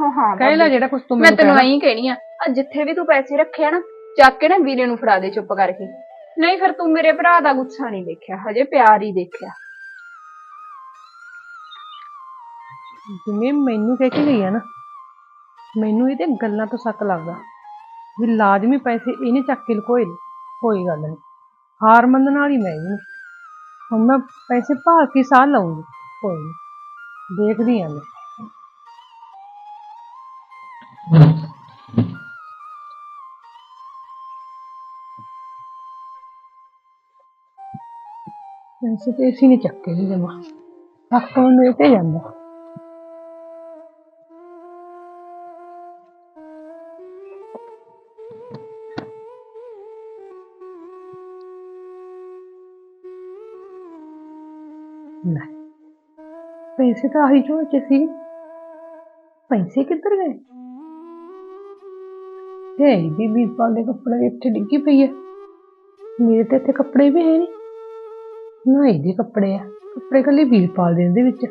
ਹਾਂ ਹਾਂ ਕਹਿ ਲੈ। ਜਿਹੜਾ ਕੁਝ ਤੂੰ ਮੈਂ ਤੈਨੂੰ। ਐਂ ਕਹਿਣੀ ਆ ਆ ਜਿੱਥੇ ਵੀ ਤੂੰ ਪੈਸੇ ਰੱਖਿਆ ਨਾ ਚੱਕ ਕੇ ਨਾ ਵੀਰੇ ਨੂੰ ਫੜਾ ਦੇ ਚੁੱਪ ਕਰਕੇ। ਨਹੀਂ ਫਿਰ ਤੂੰ ਮੇਰੇ ਭਰਾ ਦਾ ਗੁੱਸਾ ਨਹੀਂ ਦੇਖਿਆ ਹਜੇ ਪਿਆਰ ਹੀ ਦੇਖਿਆ। ਜਿਵੇਂ ਮੈਨੂੰ ਕਹਿ ਕੇ ਗਈ ਆ ਨਾ ਮੈਨੂੰ ਇਹਦੇ ਗੱਲਾਂ ਤੋਂ ਸ਼ੱਕ ਲੱਗਦਾ। ਵੀ ਲਾਜ਼ਮੀ ਪੈਸੇ ਇਹਨੇ ਚੱਕ ਕੇ ਲਕੋਏ ਕੋਈ ਗੱਲ ਨਹੀਂ ਹਾਰ ਮੰਨਣ ਵਾਲੀ ਮੈਂ ਵੀ ਹੁਣ ਮੈਂ ਪੈਸੇ ਭਾਲ ਕੇ ਸਾਹ ਲਊਂਗੀ ਕੋਈ ਨਹੀਂ ਦੇਖਦੀ ਆ ਮੈਂ। ਪੈਸੇ ਤੇ ਅਸੀਂ ਨਹੀਂ ਚੱਕੇ ਨਹੀਂ ਜਮਾ ਹੱਥ ਮੇਰੇ ਤੇ ਜਾਂਦਾ। ਪੈਸੇ ਤਾਂ ਆਹੀ ਝੋਲੇ ਚ ਸੀ। ਪੈਸੇ ਕਿੱਧਰ ਗਏ? ਹੈ ਵੀ ਵੀਰਪਾਲ ਦੇ ਕੱਪੜੇ ਇੱਥੇ ਡਿੱਗੀ ਪਈ ਹੈ ਮੇਰੇ ਤੇ ਇੱਥੇ ਕੱਪੜੇ ਵੀ ਹੈ ਨਹੀਂ ਨਾ ਇਹਦੇ ਕੱਪੜੇ ਆ। ਕੱਪੜੇ ਕੱਲੇ ਵੀਰਪਾਲ ਦੇ ਇਹਦੇ ਵਿੱਚ।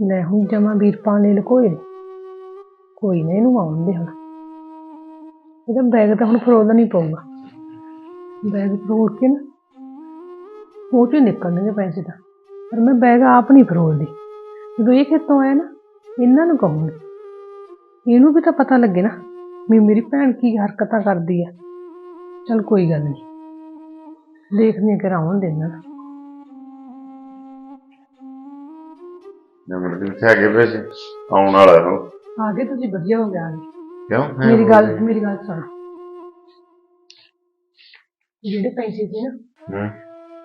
ਲੈ ਹੁਣ ਜਮਾ ਵੀਰਪਾਲ ਨੇ ਲਕੋਏ ਕੋਈ ਨਾ ਇਹਨੂੰ ਆਉਣ ਦੇ ਹੁਣ ਇਹਦਾ ਬੈਗ ਤਾਂ ਹੁਣ ਫਰੋਲਣਾ ਨਹੀਂ ਪਊਗਾ। ਬੈਗ ਫਰੋਲ ਕੇ ਨਾ। ਉਹ ਚੋਂ ਨਿਕਲਣਗੇ ਪੈਸੇ ਤਾਂ। ਪਰ ਮੈਂ ਬੈਗ ਆਪ ਨਹੀਂ ਫਰੋਲਦੀ। ਜਦੋਂ ਇਹ ਖੇਤੋਂ ਆਇਆ ਨਾ ਇਹਨਾਂ ਨੂੰ ਕਹੂੰਗੀ। ਇਹਨੂੰ ਵੀ ਤਾਂ ਪਤਾ ਲੱਗੇ ਨਾ ਵੀ ਮੇਰੀ ਭੈਣ ਕੀ ਹਰਕਤਾਂ ਕਰਦੀ ਆ। ਚਲ ਕੋਈ ਗੱਲ ਨਹੀਂ। ਦੇਖਦੇ ਕਿ ਆਉਣ ਦੇਣਾ ਨੰਬਰ ਦੇ ਉੱਥੇ ਹੈਗੇ ਪੈਸੇ ਆਉਣ ਵਾਲਾ ਉਹ। ਆ ਗਏ ਤੁਸੀਂ ਵਧੀਆ ਹੋ ਗਿਆ ਕਿਉਂ? ਹੈਂ ਮੇਰੀ ਗੱਲ? ਮੇਰੀ ਗੱਲ ਸੁਣ। ਜਿਹੜੇ ਪੈਸੇ ਸੀ ਨਾ ਹੂੰ,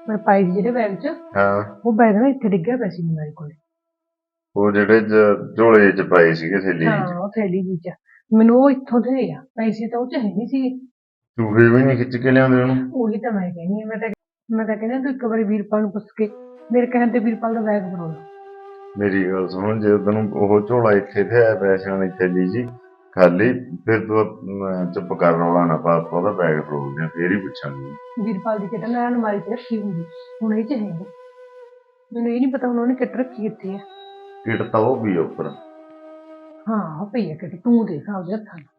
ਮੈਂ ਪਾਈ ਸੀ ਜਿਹੜੇ ਬੈਗ 'ਚ ਹਾਂ। ਉਹ ਬੈਗ ਨਾ ਇੱਥੇ ਡਿੱਗਿਆ ਪਿਆ ਸੀ ਮੇਰੇ ਕੋਲ। ਉਹ ਜਿਹੜੇ ਜ- ਝੋਲੇ ਚ ਪਏ ਸੀਗੇ ਥੈਲੀ ਹਾਂ ਚ ਉਹ ਥੈਲੀ ਵਿੱਚ ਮੈਨੂੰ ਉਹ ਇੱਥੋਂ ਦੇ ਆ ਪੈਸੇ ਤਾਂ ਉਹ 'ਚ ਹੈ ਨਹੀਂ ਸੀ। ਚੂਹੇ ਵੀ ਨਹੀਂ ਖਿੱਚ ਕੇ ਲਿਆਉਂਦੇ ਉਹਨੂੰ? ਉਹੀ ਤਾਂ ਮੈਂ ਕਹਿੰਦੀ ਹਾਂ ਮੈਂ ਤਾਂ ਮੈਂ ਤਾਂ ਕਹਿੰਦੀ ਤੂੰ ਇੱਕ ਵਾਰੀ ਵੀਰਪਾਲ ਨੂੰ ਪੁੱਛ ਕੇ ਮੇਰੇ ਕਹਿਣ ਤੇ ਵੀਰਪਾਲ ਦਾ ਬੈਗ ਫੜੋ। ਮੇਰੀ ਗੱਲ ਸੁਣ ਜੇ ਤੈਨੂੰ ਉਹ ਝੋਲਾ ਇੱਥੇ ਤੇ ਆਇਆ ਪੈਸਿਆਂ ਦੀ ਥੈਲੀ ਜੀ ਖਾਲੀ ਫਿਰ ਤੂੰ ਅਮ, ਚੁੱਪ ਕਰ ਰੌਲਾ ਨਾ ਪਾ ਆਪਾਂ ਉਹਦਾ ਬੈਗ ਫਰੋਲਦੇ ਆ ਫੇਰ ਹੀ ਪੁੱਛਾਂਗੇ। ਵੀਰਪਾਲ ਦੀ ਕਿਤੇ ਮੈਂ ਅਲਮਾਰੀ 'ਚ ਰੱਖੀ ਹੁੰਦੀ ਹੁਣ ਇਹ 'ਚ ਹੈ ਨਹੀਂ। ਮੈਨੂੰ ਇਹ ਨਹੀਂ ਪਤਾ ਹੁਣ ਉਹਨੇ ਕਿੱਟ ਰੱਖੀ ਕਿੱਥੇ ਆ। ਕਿਟ ਤਾਂ ਉਹ ਵੀ ਆ ਉੱਪਰ। ਹਾਂ ਪਈ ਆ ਕਿਤੇ ਤੂੰ ਦੇਖ ਆਪਦੇ ਹੱਥਾਂ ਨਾਲ।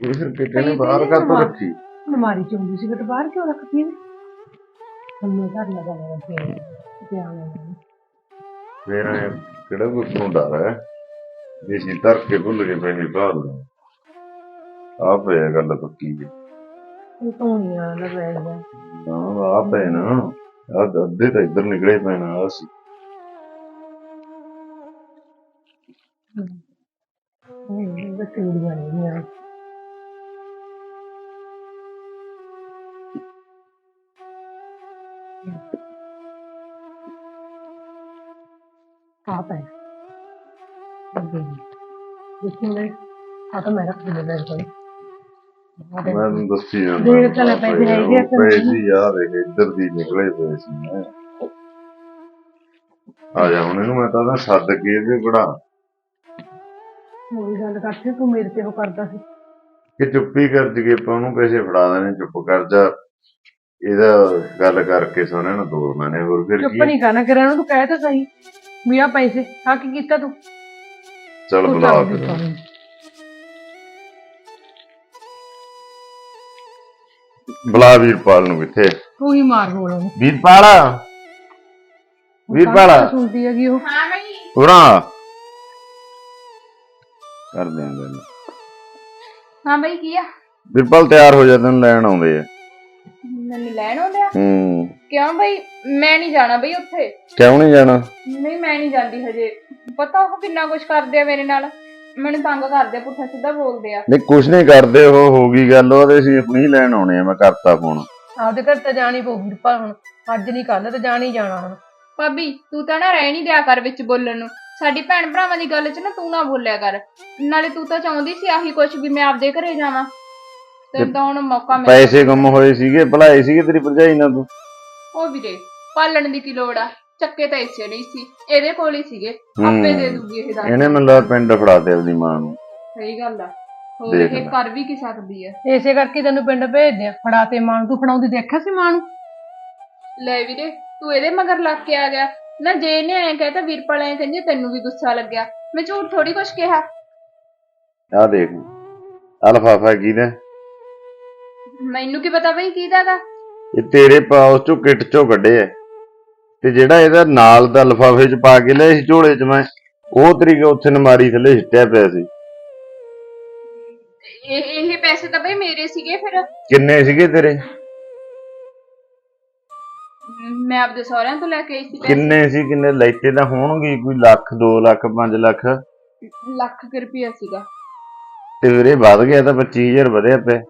ਇਹ ਫਿਰ ਕਿਤੇ ਨੇ ਤੇ ਬਾਹਰ ਕੱਢ ਨਾ। ਰੱਖੀ? ਅਲਮਾਰੀ 'ਚ ਹੁੰਦੀ ਸੀ ਕਿਤੇ ਬਾਹਰ ਕਿਉਂ ਰੱਖਦੀ ਨੇ ਥੱਲੇ ਘਰ ਲਗਾ ਲਗਾ ਕੇ ਧਿਆਨ ਨਾਲ। ਐਂ ਕਿਹੜਾ ਕੋਈ ਨੂੰ ਡਰ ਹੈ ਜੇ ਸੀ ਧਰ ਕੇ ਭੁੱਲ ਕੇ ਪੈਸੇ ਬਾਹਰ ਦਾ ਆ ਪਿਆ ਗੱਲ ਪੱਕੀ ਹੈ ਇਹ ਤੋਂ ਨਹੀਂ ਆ ਲੱਗਾ ਹੈਗਾ ਨਾ ਆ ਪਏ ਨਾ। ਆ ਅੱਧੇ ਤਾਂ ਇੱਧਰ ਨਿਕਲੇ ਪੈਣਾ ਆ ਸੀ। ਨਹੀਂ ਬੱਚੇ ਵੀਡੀਆਂ ਨਹੀਂ ਆ ਤਾਂ ਮੈਂ ਦੱਸੀ ਜਾਂਦਾ। ਦੇਖ ਤਾਂ ਲੈ ਪੈਸੇ ਹੈਗੇ ਆ ਨਹੀਂ? ਪੈਸੇ ਯਾਰ ਇਹ ਇੱਧਰ ਦੀ ਨਿਕਲੇ ਪਏ ਸੀ ਮੈਂ। ਆ ਜਾ ਹੁਣ ਇਹਨੂੰ ਮੈਂ ਤਾਂ ਨਾ ਸੱਦ ਕੇ ਇਹਦੇ ਬੜਾ ਉਹੀ ਗੱਲ ਕਰਦੇ ਤੂੰ ਮੇਰੇ ਤੇ ਉਹ ਕਰਦਾ ਸੀ। ਕਿ ਚੁੱਪੀ ਕਰ ਜਗੇ ਆਪਾਂ ਉਹਨੂੰ ਪੈਸੇ ਫੜਾ ਦੇਣੇ ਚੁੱਪ ਕਰ ਜਾ। ਇਹਦਾ ਗੱਲ ਕਰਕੇ ਸੋਨੇ ਨੂੰ ਤੋੜਨਾ ਨੇ ਹੋਰ ਫਿਰ ਚੁੱਪ ਕੀ ਨਹੀਂ ਕਰਨਾ ਕਰਾਂ ਉਹਨੂੰ ਕਹਿ ਤਾਂ ਸਹੀ। ਆ ਪੈਸੇ ਆ ਕੀ ਕੀਤਾ ਤੂੰ? ਚੱਲ ਬੁਲਾ ਫਿਰ। ਬੁਲਾ ਵੀਰਪਾਲ ਨੂੰ ਕਿੱਥੇ? ਤੂੰ ਹੀ ਮਾਰ ਉਹਨੂੰ। ਵੀਰਪਾਲ? ਵੀਰਪਾਲ? ਸੁਣਦੀ ਹੈਗੀ ਉਹ। ਹਾਂ ਬਈ। ਉਰਾ ਕਰ ਦਿਆਂਗੇ। ਹਾਂ ਬਈ ਕੀ ਆ? ਵੀਰਪਾਲ ਤਿਆਰ ਹੋ ਜਾ ਤੈਨੂੰ ਲੈਣ ਆਉਂਦੇ ਆ। ਮੈਨੂੰ ਲੈਣ ਆਉਂਦੇ ਆ? ਹੂੰ। ਕਿਉਂ ਬਈ? ਮੈਂ ਨਹੀਂ ਜਾਣਾ ਬਈ ਉੱਥੇ। ਕਿਉਂ ਨਹੀਂ ਜਾਣਾ? ਨਹੀਂ ਮੈਂ ਨਹੀਂ ਜਾਂਦੀ ਹਜੇ। ਪਤਾ ਉਹ ਕਿੰਨਾ ਕੁਝ ਕਰਦੇ ਆ ਮੇਰੇ ਨਾਲ। ਮੈਨੂੰ ਤੰਗ ਕਰਦੇ ਆ ਪੁੱਠਾ ਸਿੱਧਾ ਬੋਲਦੇ ਆ। ਨਹੀਂ ਕੁਛ ਨਹੀਂ ਕਰਦੇ ਉਹ ਹੋ ਗਈ ਗੱਲ ਉਹਦੇ ਸੀ ਆਪਣੀ ਲੈਣ ਆਉਣੇ ਆ ਮੈਂ ਕਰਤਾ ਫੋਨ ਆਪਦੇ ਘਰ ਤਾਂ ਜਾਣੀ ਪਊਗੀ ਪਰ ਹੁਣ ਅੱਜ ਨਹੀਂ ਕੱਲ ਤਾਂ ਜਾਣੀ ਜਾਣਾ ਹੁਣ। ਭਾਬੀ ਤੂੰ ਤਾਂ ਨਾ ਰਹਿ ਨਹੀਂ ਦਿਆ ਕਰ ਵਿੱਚ ਬੋਲਣ ਨੂੰ। ਸਾਡੀ ਭੈਣ ਭਰਾਵਾਂ ਦੀ ਗੱਲ 'ਚ ਨਾ ਤੂੰ ਨਾ ਬੋਲਿਆ ਕਰ। ਨਾਲੇ ਤੂੰ ਤਾਂ ਚਾਹੁੰਦੀ ਸੀ ਆਹੀ ਕੁਝ ਵੀ ਮੈਂ ਆਪਦੇ ਘਰੇ ਜਾਵਾਂ। ਤੈਨੂੰ ਤਾਂ ਹੁਣ ਮੌਕਾ ਮਿਲ ਪੈਸੇ ਗੁੰਮ ਹੋਏ ਸੀਗੇ ਭਲਾਏ ਸੀਗੇ ਤੇਰੀ ਭਰਜਾਈ ਨਾਲ ਤੂੰ। ਉਹ ਵੀਰੇ ਪਾਲਣ ਦੀ ਕੀ ਲੋੜ ਆ? ਚੱਕੇ ਤਾਂ ਇਸੇ ਨਹੀਂ ਸੀ ਇਹਦੇ ਕੋਲ ਹੀ ਸੀਗੇ ਆਪੇ ਦੇ ਦੂਗੀ ਇਹ ਦੱਸ ਇਹਨੇ ਮੈਨੂੰ ਲੱਗਦਾ ਪਿੰਡ ਫੜਾ ਤੇ ਆਪਦੀ ਮਾਂ ਨੂੰ। ਸਹੀ ਗੱਲ ਆ। ਹੋਰ ਦੇਖ ਇਹ ਲੈ। ਕਰ ਵੀ ਕੀ ਸਕਦੀ ਹੈ ਇਸੇ ਕਰਕੇ ਤੈਨੂੰ ਪਿੰਡ ਭੇਜਦੇ ਆ ਫੜਾ ਤੇ ਮਾਂ ਨੂੰ ਤੂੰ ਫੜਾਉਂਦੀ ਦੇਖਿਆ ਸੀ ਮਾਂ ਨੂੰ? ਲੈ ਵੀਰੇ ਤੂੰ ਇਹਦੇ ਮਗਰ ਲੱਗ ਕੇ ਆ ਗਿਆ। ਨਾ ਜੇ ਇਹਨੇ ਐਂ ਕਹਿਤਾ ਵੀਰਪਾਲ ਐਂ ਕਹਿੰਦੀ ਤੈਨੂੰ ਵੀ ਗੁੱਸਾ ਲੱਗਿਆ। ਮੈਂ ਝੂਠ ਥੋੜੀ ਕੁਛ ਕਿਹਾ। ਆਹ ਦੇਖ। ਆਹ ਲਿਫਾਫਾ ਕਿਹਦਾ? ਮੈਨੂੰ ਕੀ ਪਤਾ ਬਈ ਕੀ ਦਾਗਾ ਇਹ ਤੇਰੇ ਪਾਉਸ ਚੋਂ ਕਿੱਟ ਚੋਂ ਕੱਢੇ ਆ ਤੇ ਜਿਹੜਾ ਇਹਦਾ ਨਾਲ ਦਾ ਲਿਫਾਫੇ ਚ ਪਾ ਕੇ ਲਿਆ ਸੀ ਝੋਲੇ ਚ ਮੈਂ ਉਹ ਤਰੀਕੇ ਉੱਥੇ ਨਮਾਰੀ ਥੱਲੇ ਸਿੱਟਿਆ ਪਿਆ ਸੀ। ਇਹ ਇਹ ਪੈਸੇ ਤਾਂ ਬਈ ਮੇਰੇ ਸੀਗੇ ਫਿਰ। ਕਿੰਨੇ ਸੀਗੇ ਤੇਰੇ? ਮੈਂ ਆਪਦੇ ਸਹੁਰਿਆਂ ਤੋਂ ਲੈ ਕੇ ਆਈ ਸੀ ਪੈਸੇ। ਕਿੰਨੇ ਸੀ ਕਿੰਨੇ? ਲੈਤੇ ਤਾਂ ਹੋਣਗੇ ਕੋਈ ਲੱਖ 2 ਲੱਖ 5 ਲੱਖ। ਲੱਖ ਕੁ ਰੁਪਈਆ ਸੀਗਾ। ਤੇ ਵੀਰੇ ਵੱਧ ਗਿਆ ਤਾਂ 25000 ਵਧਿਆ ਪਿਆ।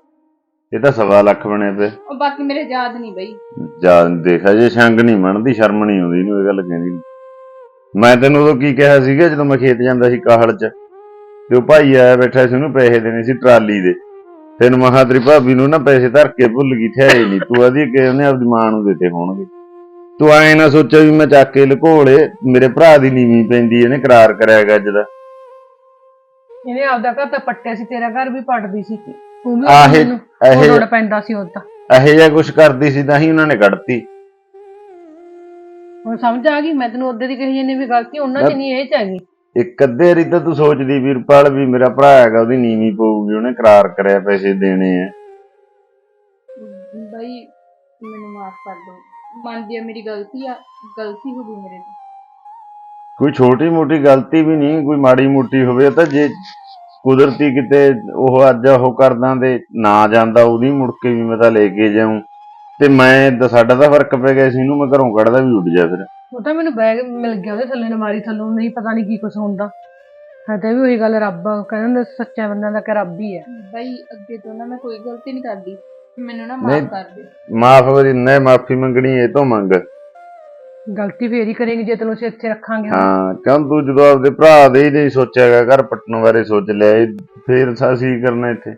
ਇਹ ਤਾਂ ਸਵਾ ਲੱਖ ਬਣਿਆ ਪਿਆ ਉਹ ਬਾਕੀ ਮੇਰੇ ਯਾਦ ਨਹੀਂ ਬਈ। ਜਾ ਦੇਖਾ ਜੇ ਸੰਗ ਨਹੀਂ ਮੰਨਦੀ ਸ਼ਰਮ ਨਹੀਂ ਆਉਂਦੀ ਇਹਨੂੰ ਇਹ ਗੱਲ ਕਹਿੰਦੀ ਨੂੰ। ਮੈਂ ਤੈਨੂੰ ਉਦੋਂ ਕੀ ਕਿਹਾ ਸੀਗਾ ਜਦੋਂ ਮੈਂ ਖੇਤ ਜਾਂਦਾ ਸੀ ਕਾਹਲ ਚ? ਤੇ ਉਹ ਭਾਈ ਆਇਆ ਬੈਠਾ ਸੀ ਉਹਨੂੰ ਪੈਸੇ ਦੇਣੇ ਸੀ ਟਰਾਲੀ ਦੇ। ਤੈਨੂੰ ਮਹਾ ਤੇਰੀ ਭਾਬੀ ਨੂੰ ਨਾ ਪੈਸੇ ਧਰ ਕੇ ਭੁੱਲ ਗਈ ਠਹਿਰੇ ਨਹੀਂ ਤੂੰ ਆਦੀ ਕਿ ਉਹਨੇ ਆਪਦੀ ਮਾਂ ਨੂੰ ਦਿੱਤੇ ਹੋਣਗੇ। ਤੂੰ ਐ ਨਾ ਸੋਚਿਆ ਵੀ ਮੈਂ ਚੱਕ ਕੇ ਲਕੋਲੇ ਮੇਰੇ ਭਰਾ ਦੀ ਨੀਵੀਂ ਪੈਂਦੀ ਇਹਨੇ ਕਰਾਰ ਕਰਿਆ ਗਾ ਅੱਜ ਦਾ। ਇਹਨੇ ਆਪਦਾ ਘਰ ਤਾਂ ਪੱਟਿਆ ਸੀ ਤੇਰਾ ਘਰ ਵੀ ਪੱਟਦੀ ਸੀ। ਵੀ ਆਹੇ ਮੈਨੂੰ ਇਹ ਲੋੜ ਪੈਂਦਾ ਸੀ ਉਹ ਤਾਂ। ਇਹੋ ਜਿਹਾ ਕੁਝ ਕਰਦੀ ਸੀ ਤਾਂ ਹੀ ਉਹਨਾਂ ਨੇ ਕੱਢਤੀ। ਹੁਣ ਸਮਝ ਆ ਗਈ ਮੈਂ ਤੈਨੂੰ ਉਹਦੇ ਦੀ ਕਹੀ ਜਾਂਦੀ ਵੀ ਗਲਤੀ ਉਹਨਾਂ 'ਚ ਨਹੀਂ ਇਹ 'ਚ ਹੈਗੀ। ਇੱਕ ਅੱਧੇ ਵਾਰੀ ਤਾਂ ਤੂੰ ਸੋਚਦੀ ਵੀਰਪਾਲ ਵੀ ਮੇਰਾ ਭਰਾ ਹੈਗਾ ਉਹਦੀ ਨੀਵੀਂ ਪਊਗੀ ਉਹਨੇ ਕਰਾਰ ਕਰਿਆ ਪੈਸੇ ਦੇਣੇ ਆ। ਬਈ ਮੈਨੂੰ ਮਾਫ ਕਰ ਦਿਓ। ਮੰਨਦੀ ਆ ਮੇਰੀ ਗਲਤੀ ਆ ਗਲਤੀ ਹੋ ਗਈ ਮੇਰੇ ਤੋਂ ਕੋਈ ਛੋਟੀ ਮੋਟੀ ਗਲਤੀ ਵੀ ਨਹੀਂ ਕੋਈ ਮਾੜੀ ਮੋਟੀ ਹੋਵੇ ਤਾਂ ਜੇ ਕੁਦਰਤੀ ਕਿਤੇ ਉਹ ਅੱਜ ਉਹ ਕਰਦਾਂ ਤੇ ਨਾ ਜਾਂਦਾ ਉਹਦੀ ਮੁੜ ਕੇ ਵੀ ਮੈਂ ਤਾਂ ਲੈ ਕੇ ਜਾਉਂ ਤੇ ਮੈਂ ਤਾਂ ਸਾਡਾ ਤਾਂ ਫ਼ਰਕ ਪੈ ਗਿਆ ਸੀ ਇਹਨੂੰ ਮੈਂ ਘਰੋਂ ਕੱਢਦਾ ਵੀ ਉੱਡ ਜਾ ਫਿਰ। ਉਹ ਤਾਂ ਮੈਨੂੰ ਬੈਗ ਮਿਲ ਗਿਆ ਉਹਦੇ ਥੱਲੇ ਨਮਾਰੀ ਥੱਲੋਂ ਨਹੀਂ ਪਤਾ ਨਹੀਂ ਕੀ ਕੁਛ ਹੁੰਦਾ। ਹੈ ਤਾਂ ਵੀ ਉਹੀ ਗੱਲ ਰੱਬ ਕਹਿੰਦੇ ਹੁੰਦੇ ਸੱਚਾ ਬੰਦਾ ਦਾ ਕਿ ਰੱਬ ਹੀ ਹੈ। ਬਈ ਅੱਗੇ ਤੋਂ ਨਾ ਮੈਂ ਕੋਈ ਗਲਤੀ ਨਹੀਂ ਕਰਦੀ। ਮੈਨੂੰ ਨਾ। ਮਾਫ ਕਰ ਦੇ। ਮਾਫ ਵਰੀ ਨੇ ਮਾਫੀ ਮੰਗਣੀ ਇਹ ਤੋਂ ਮੰਗ। ਗਲਤੀ ਫੇਰ ਹੀ ਕਰੇਂਗੇ ਜੇ ਤੈਨੂੰ ਅਸੀਂ ਇੱਥੇ ਰੱਖਾਂਗੇ। ਹਾਂ ਕਿਉਂ ਤੂੰ ਜਦੋਂ ਆਪਦੇ ਭਰਾ ਦੇ ਹੀ ਨਹੀਂ ਸੋਚਿਆਗਾ ਘਰ ਪੱਟਣ ਬਾਰੇ ਸੋਚ ਲਿਆ ਇਹ ਫੇਰ ਕੀ ਕਰਨਾ ਇੱਥੇ?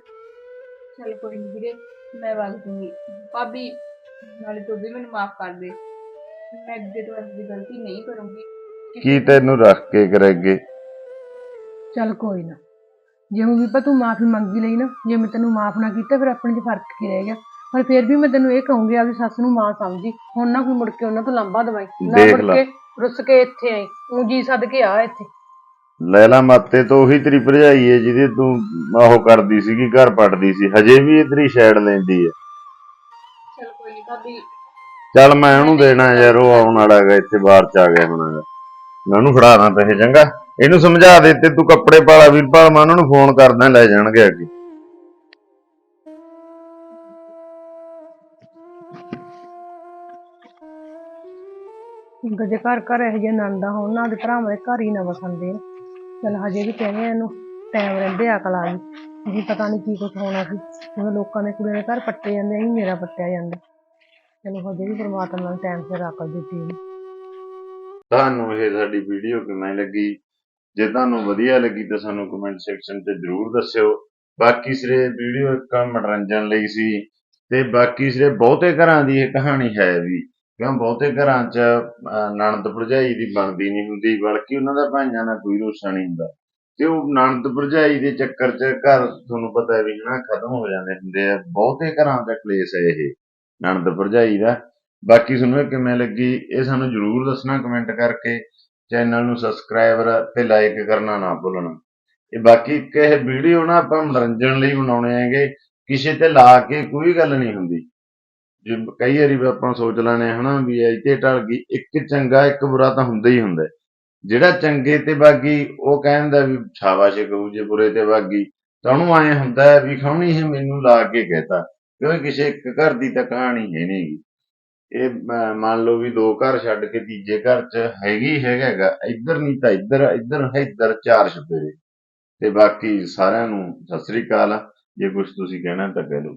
ਚੱਲ ਕੋਈ ਨਹੀਂ ਵੀਰੇ ਮੈਂ ਵਗ ਦੂੰਗੀ ਭਾਬੀ ਨਾਲੇ ਤੂੰ ਵੀ ਮੈਨੂੰ ਮਾਫ ਕਰ ਦੇ। ਮੈਂ ਅੱਗੇ ਤੋਂ ਐਸੀ ਗਲਤੀ ਨਹੀਂ ਕਰੂੰਗੀ। ਕੀ ਤੈਨੂੰ ਰੱਖ ਕੇ ਕਰੇਗੇ ਚੱਲ ਕੋਈ ਨਾ। ਜੇ ਹੁਣ ਵੀ ਤੂੰ ਮਾਫੀ ਮੰਗੀ ਲਈ ਨਾ ਜੇ ਮੈਂ ਤੈਨੂੰ ਮਾਫ ਨਾ ਕੀਤਾ ਫਿਰ ਆਪਣੇ 'ਚ ਫ਼ਰਕ ਕੀ ਰਹਿ ਗਿਆ? ਪਰ ਫਿਰ ਵੀ ਮੈਂ ਤੈਨੂੰ ਇਹ ਕਹੂੰਗੀ ਆਪਦੀ ਸੱਸ ਨੂੰ ਮਾਂ ਸਮਝੀ। ਹੁਣ ਨਾ ਕੋਈ ਮੁੜ ਕੇ ਉਹਨਾਂ ਤੋਂ ਲੰਬਾ ਦਵਾਈ। ਨਾ ਦੇਖ ਮੁੜ ਲਾ। ਕੇ ਰੁੱਸ ਕੇ ਇੱਥੇ ਆਈ। ਊਂ ਜੀ ਸੱਦ ਕੇ ਆ ਇੱਥੇ। ਲੈਲਾ ਮਾਤੇ ਤੋਂ ਉਹੀ ਤੇਰੀ ਭਰਜਾਈ ਹੈ ਜਿਹਦੇ ਤੂੰ ਉਹ ਕਰਦੀ ਸੀਗੀ ਘਰ ਪੱਟਦੀ ਸੀ। ਹਜੇ ਵੀ ਇਹ ਤੇਰੀ ਸਾਈਡ ਲੈਂਦੀ ਹੈ ਚੱਲ ਕੋਈ ਨਹੀਂ ਭਾਬੀ। ਚੱਲ ਮੈਂ ਉਹਨੂੰ ਦੇਣਾ ਯਾਰ ਉਹ ਆਉਣ ਵਾਲਾ ਹੈਗਾ ਇੱਥੇ ਬਾਹਰ ਚ ਆ ਗਿਆ ਹੁਣ ਹੈਗਾ। ਮੈਂ ਉਹਨੂੰ ਫੜਾਣਾ ਪੈਸੇ ਚੰਗਾ। ਇਹਨੂੰ ਸਮਝਾ ਦੇ ਤੇ ਤੂੰ ਕੱਪੜੇ ਪਾਲਾ ਵੀਰਪਾਲ ਮੈਂ ਉਹਨਾਂ ਨੂੰ ਫੋਨ ਕਰਦਾ ਲੈ ਜਾਣਗੇ ਅੱਗੇ। ਜੇ ਘਰ ਘਰ ਇਹੋ ਜਿਹੇ ਨੰਦਾ ਹੋਣ ਨਾ ਦੇ ਭਰਾਵਾਂ ਦੇ ਘਰ ਹੀ ਨਾ ਵਸਣ ਦੇਣ। ਚੱਲ ਹਜੇ ਵੀ ਕਹਿੰਦੇ ਇਹਨੂੰ ਟਾਈਮ ਰਹਿੰਦੇ ਅਕਲ ਆ ਗਈ। ਜੀ ਪਤਾ ਨਹੀਂ ਕੀ ਕੁਝ ਹੋਣਾ ਸੀ। ਹੁਣ ਲੋਕਾਂ ਦੇ ਕੁੜੀਆਂ ਦੇ ਘਰ ਪੱਟੇ ਜਾਂਦੇ ਸੀ ਮੇਰਾ ਪੱਟਿਆ ਜਾਂਦਾ। ਚਲੋ ਹਜੇ ਵੀ ਪਰਮਾਤਮਾ ਨੇ ਟਾਈਮ ਸਿਰ ਅਕਲ ਦਿੱਤੀ ਹੈ ਤੁਹਾਨੂੰ ਇਹ ਸਾਡੀ ਵੀਡੀਓ ਕਿਵੇਂ ਲੱਗੀ? ਜੇ ਤੁਹਾਨੂੰ ਵਧੀਆ ਲੱਗੀ ਤਾਂ ਸਾਨੂੰ ਕਮੈਂਟ ਸੈਕਸ਼ਨ 'ਚ ਜਰੂਰ ਦੱਸਿਓ। ਬਾਕੀ ਸਿਰੇ ਵੀਡੀਓ ਇੱਕ ਮਨੋਰੰਜਨ ਲਈ ਸੀ। ਤੇ ਬਾਕੀ ਸਿਰੇ ਬਹੁਤੇ ਘਰਾਂ ਦੀ ਇਹ ਕਹਾਣੀ ਹੈ ਵੀ। ਕਿਉਂ ਬਹੁਤੇ ਘਰਾਂ 'ਚ ਅਹ, ਨਣਦ ਭਰਜਾਈ ਦੀ ਬਣਦੀ ਨਹੀਂ ਹੁੰਦੀ ਬਲਕਿ ਉਹਨਾਂ ਦਾ ਭਾਈਆਂ ਨਾਲ ਕੋਈ ਰੋਸਾ ਨਹੀਂ ਹੁੰਦਾ। ਤੇ ਉਹ ਨਣਦ ਭਰਜਾਈ ਦੇ ਚੱਕਰ 'ਚ ਘਰ ਤੁਹਾਨੂੰ ਪਤਾ ਵੀ ਹਨਾ ਖਤਮ ਹੋ ਜਾਂਦੇ ਹੁੰਦੇ ਆ। ਬਹੁਤੇ ਘਰਾਂ ਦਾ ਕਲੇਸ਼ ਹੈ ਇਹ ਨਣਦ ਭਰਜਾਈ ਦਾ। ਬਾਕੀ ਤੁਹਾਨੂੰ ਕਿਵੇਂ ਲੱਗੀ ਇਹ ਸਾਨੂੰ ਜਰੂਰ ਦੱਸਣਾ ਕਮੈਂਟ ਕਰਕੇ ਚੈਨਲ ਨੂੰ ਸਬਸਕ੍ਰਾਈਬਰ ਤੇ ਲਾਈਕ ਕਰਨਾ ਨਾ ਭੁੱਲਣਾ। ਇਹ ਬਾਕੀ ਇੱਕ ਇਹ ਵੀਡੀਓ ਨਾ ਆਪਾਂ ਮਨੋਰੰਜਨ ਲਈ ਬਣਾਉਣੇ ਹੈਗੇ ਕਿਸੇ ਤੇ ਲਾ ਕੇ ਕੋਈ ਗੱਲ ਨਹੀਂ ਹੁੰਦੀ। ਜੇ ਕਈ ਵਾਰੀ ਵੀ ਆਪਾਂ ਸੋਚ ਲੈਣੇ ਹਨਾ ਵੀ ਇੱਥੇ ਤੇ ਢਲ ਗਈ, ਇੱਕ ਚੰਗਾ, ਇੱਕ ਬੁਰਾ ਤਾਂ ਹੁੰਦਾ ਹੀ ਹੁੰਦਾ। ਜਿਹੜਾ ਚੰਗੇ ਤੇ ਬਾਗੀ, ਉਹ ਕਹਿੰਦਾ ਵੀ ਸ਼ਾਬਾਸ਼ ਕਹੂ ਜੇ ਬੁਰੇ ਤੇ ਬਾਗੀ, ਤਾਂ ਉਹਨੂੰ ਐ ਹੁੰਦਾ ਵੀ ਖਾਉਣੀ ਇਹ ਮੈਨੂੰ ਲਾ ਕੇ ਕਹਿਤਾ, ਕਿਉਂਕਿ ਕਿਸੇ ਇੱਕ ਘਰ ਦੀ ਤਾਂ ਕਹਾਣੀ ਹੈ ਨਹੀਂ ਇਹ ਮੰਨ ਲਓ ਵੀ ਦੋ ਘਰ ਛੱਡ ਕੇ ਤੀਜੇ ਘਰ 'ਚ ਹੈਗੀ ਹੈਗਾ ਇੱਧਰ ਨਹੀਂ ਤਾਂ ਇੱਧਰ ਇੱਧਰ ਹੈ, ਇੱਧਰ ਚਾਰ ਛਪੇਰੇ ਤੇ ਬਾਕੀ ਸਾਰਿਆਂ ਨੂੰ ਸਤਿ ਸ੍ਰੀ ਅਕਾਲ ਜੇ ਕੁਝ ਤੁਸੀਂ ਕਹਿਣਾ ਤਾਂ ਕਹਿ ਲਓ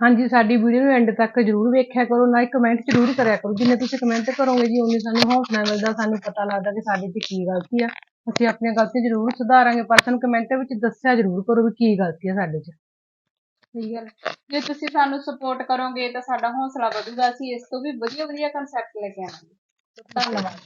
ਹਾਂਜੀ ਸਾਡੀ ਵੀਡੀਓ ਨੂੰ ਐਂਡ ਤੱਕ ਜਰੂਰ ਵੇਖਿਆ ਕਰੋ ਨਾਲ ਕਮੈਂਟ ਜਰੂਰ ਕਰਿਆ ਕਰੋ। ਜਿੰਨੇ ਤੁਸੀਂ ਕਮੈਂਟ ਕਰੋਗੇ ਜੀ ਉਨੀ ਸਾਨੂੰ ਹੌਸਲਾ ਮਿਲਦਾ ਸਾਨੂੰ ਪਤਾ ਲੱਗਦਾ ਕਿ ਸਾਡੇ 'ਚ ਕੀ ਗਲਤੀ ਆ। ਅਸੀਂ ਆਪਣੀਆਂ ਗਲਤੀਆਂ ਜਰੂਰ ਸੁਧਾਰਾਂਗੇ ਪਰ ਸਾਨੂੰ ਕਮੈਂਟ ਵਿੱਚ ਦੱਸਿਆ ਜਰੂਰ ਕਰੋ ਵੀ ਕੀ ਗਲਤੀ ਆ ਸਾਡੇ 'ਚ। ਸਹੀ ਗੱਲ ਹੈ। ਜੇ ਤੁਸੀਂ ਸਾਨੂੰ ਸਪੋਰਟ ਕਰੋਗੇ ਤਾਂ ਸਾਡਾ ਹੌਸਲਾ ਵਧੂਗਾ। ਅਸੀਂ ਇਸ ਤੋਂ ਵੀ ਵਧੀਆ ਵਧੀਆ ਕਨਸੈਪਟ ਲੈ ਕੇ ਆਵਾਂਗੇ। ਧੰਨਵਾਦ।